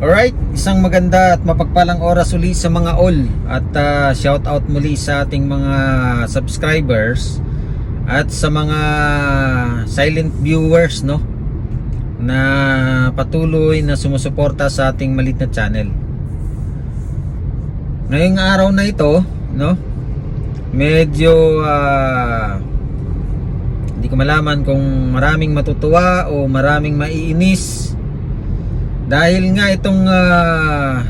Alright, isang maganda at mapagpalang oras uli sa mga all at uh, shout out muli sa ating mga subscribers at sa mga silent viewers no na patuloy na sumusuporta sa ating malit na channel. Ngayong araw na ito, no? Medyo ah, hindi ko malaman kung maraming matutuwa o maraming maiinis dahil nga itong ah,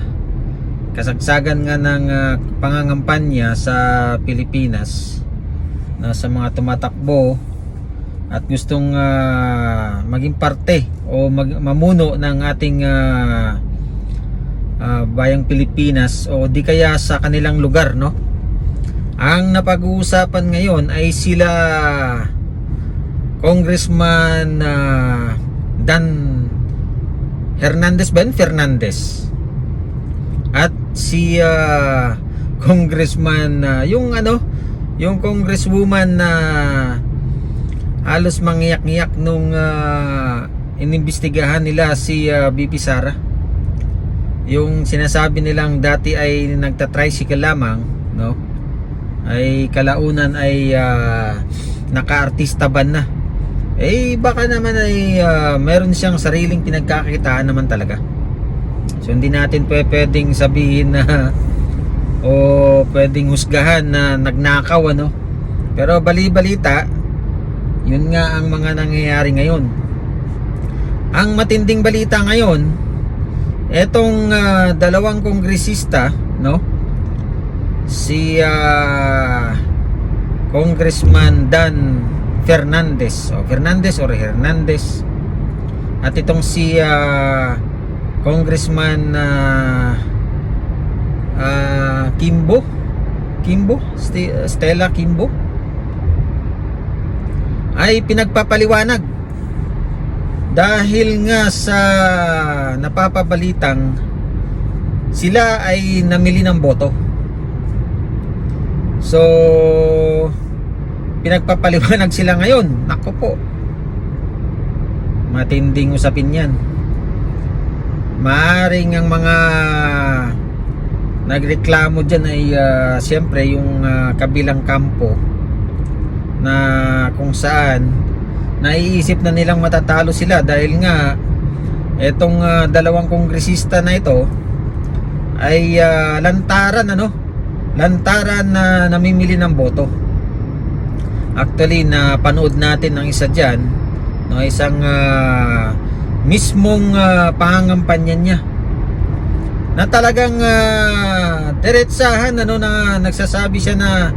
kasagsagan nga ng ah, pangangampanya sa Pilipinas na sa mga tumatakbo at gustong ah, maging parte o mag- mamuno ng ating ah, ah, bayang Pilipinas o di kaya sa kanilang lugar no? Ang napag-uusapan ngayon ay sila Congressman ah, Dan Hernandez Ben Fernandez. At si ah, Congressman ah, yung ano yung congresswoman na halos mangyak-ngyak nung ah, inimbestigahan nila si ah, BP Sara. Yung sinasabi nilang dati ay nagta-tricycle lamang no? Ay kalaunan ay ah, naka-artista ban na eh baka naman ay ah, meron siyang sariling pinagkakitaan naman talaga. So hindi natin pwe- pwedeng sabihin na o pwedeng husgahan na nagnakaw ano? Pero bali-balita yun nga ang mga nangyayari ngayon. Ang matinding balita ngayon etong ah, dalawang kongresista no? Si ah, Congressman Dan Fernandez. O Fernandez or Hernandez. At itong si ah, Congressman ah, ah, Kimbo. Kimbo? Ste- Stella Kimbo? Ay pinagpapaliwanag. Dahil nga sa napapabalitang sila ay namili ng boto. So pinagpapaliwanag sila ngayon. Nako po. Matinding usapin yan. Maaring ang mga nagreklamo dyan ay ah, siyempre yung ah, kabilang kampo na kung saan naiisip na nilang matatalo sila dahil nga etong ah, dalawang kongresista na ito ay ah, lantaran ano? Lantaran na namimili ng boto actually na panood natin ang isa dyan no isang ah, mismong uh, pangangampanya niya. Na talagang ah, diretsahan ano na nagsasabi siya na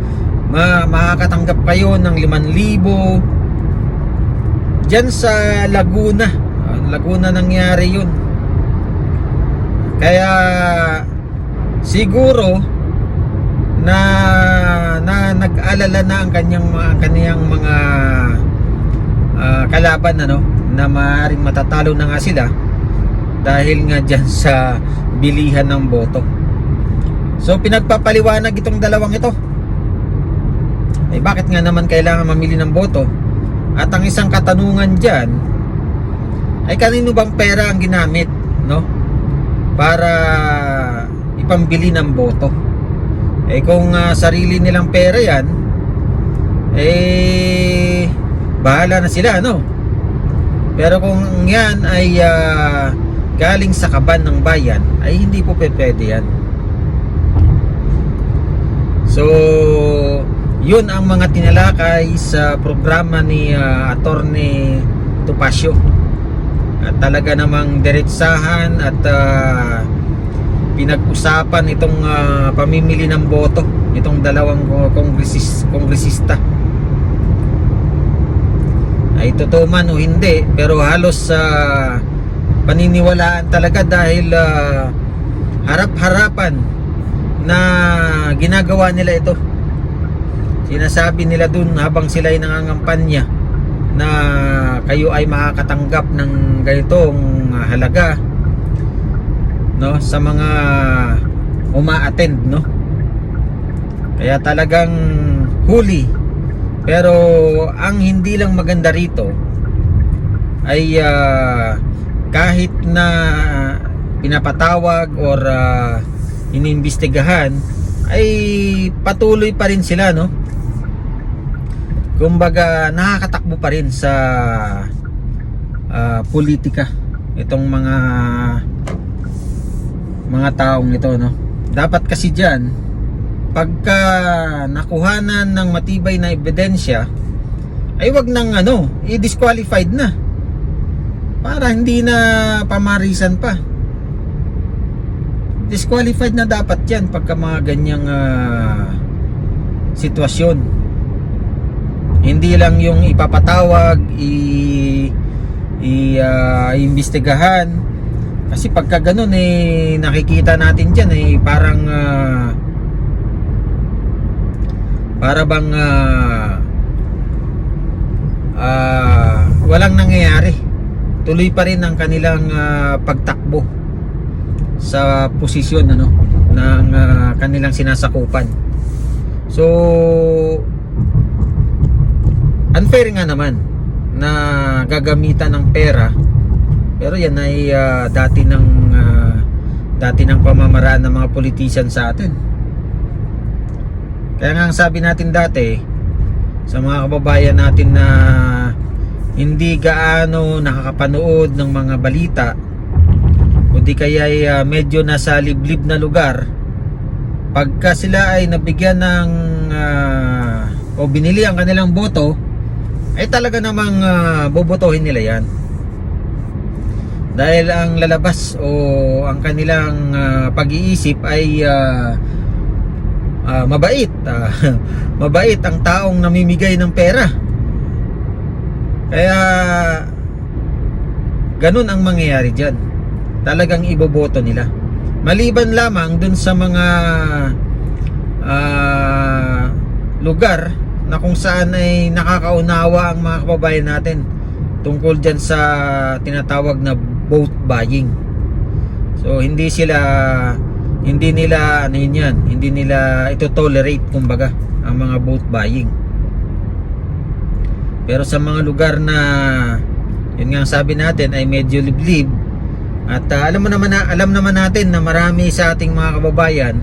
ma makakatanggap kayo ng 5,000 diyan sa Laguna. Laguna nangyari yun. Kaya siguro na na nag-alala na ang kanyang mga kaniyang mga ah, kalaban ano na maaaring matatalo na nga sila dahil nga dyan sa bilihan ng boto. So pinagpapaliwanag itong dalawang ito. Eh bakit nga naman kailangan mamili ng boto? At ang isang katanungan dyan ay kanino bang pera ang ginamit no? Para ipambili ng boto eh kung ah, sarili nilang pera yan eh bahala na sila no pero kung yan ay ah, galing sa kaban ng bayan ay hindi po pwede yan. So yun ang mga tinalakay sa programa ni ah, Attorney Tupacio at talaga namang diretsahan at ah, pinag-usapan itong ah, pamimili ng boto itong dalawang uh, kongresis, kongresista. Ay totoo man o hindi pero halos sa paniniwalaan talaga dahil ah, harap-harapan na ginagawa nila ito. Sinasabi nila dun habang sila ay nangangampanya na kayo ay makakatanggap ng ganitong halaga no sa mga uma-attend no? Kaya talagang huli. Pero ang hindi lang maganda rito ay ah, kahit na pinapatawag or ah, iniimbestigahan ay patuloy pa rin sila no? Kumbaga nakakatakbo pa rin sa ah, politika itong mga mga taong ito no? Dapat kasi diyan pagka nakuhanan ng matibay na ebidensya ay wag nang ano i-disqualified na. Para hindi na pamarisan pa. Disqualified na dapat yan pagka mga ganyang ah, sitwasyon. Hindi lang yung ipapatawag i i ah, imbestigahan kasi pagka ganun eh nakikita natin diyan eh parang ah, para bang ah, ah, walang nangyayari. Tuloy pa rin ang kanilang ah, pagtakbo sa posisyon ano ng ah, kanilang sinasakupan. So unfair nga naman na gagamitan ng pera pero yan ay ah, dati ng ah, dati ng pamamaraan ng mga politician sa atin. Kaya nga ang sabi natin dati sa mga kababayan natin na hindi gaano nakakapanood ng mga balita o di kaya ay ah, medyo nasa liblib na lugar pagka sila ay nabigyan ng ah, o binili ang kanilang boto ay talaga namang ah, bobotohin nila yan dahil ang lalabas o ang kanilang ah, pag-iisip ay ah, ah, mabait. Ah, mabait ang taong namimigay ng pera. Kaya ganun ang mangyayari dyan. Talagang iboboto nila. Maliban lamang dun sa mga ah, lugar na kung saan ay nakakaunawa ang mga kababayan natin tungkol dyan sa tinatawag na vote buying. So hindi sila hindi nila ano yun yan hindi nila ito tolerate kumbaga ang mga vote buying. Pero sa mga lugar na yun nga sabi natin ay medyo liblib at ah, alam mo naman na, alam naman natin na marami sa ating mga kababayan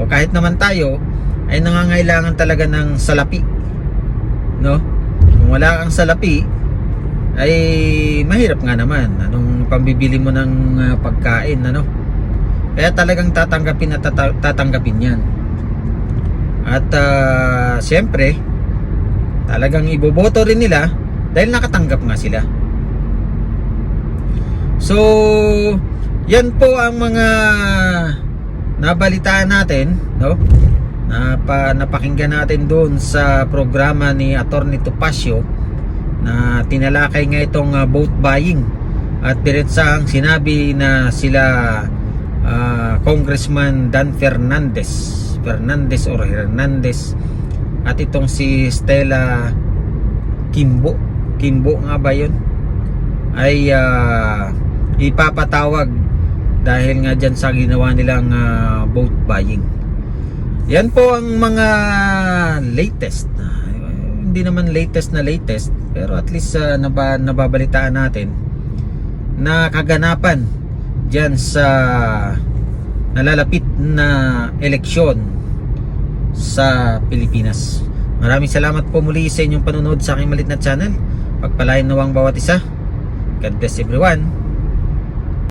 o kahit naman tayo ay nangangailangan talaga ng salapi no? Kung wala kang salapi ay mahirap nga naman. Anong pambibili mo ng ah, pagkain ano? Kaya talagang tatanggapin at tata- tatanggapin yan. At ah, siyempre talagang iboboto rin nila dahil nakatanggap nga sila. So yan po ang mga nabalitaan natin no? Napa, napakinggan natin doon sa programa ni Attorney Topacio na tinalakay nga itong ah, vote buying. At diretsahang sinabi na sila ah, Congressman Dan Fernandez Fernandez or Hernandez. At itong si Stella Kimbo. Kimbo nga ba yun? Ay ah, ipapatawag dahil nga dyan sa ginawa nilang ah, vote buying. Yan po ang mga latest Ah, hindi naman latest na latest pero at least ah, naba, nababalitaan natin na kaganapan dyan sa nalalapit na eleksyon sa Pilipinas. Maraming salamat po muli sa inyong panonood sa aking malit na channel. Pagpalain nawang bawat isa. God bless everyone.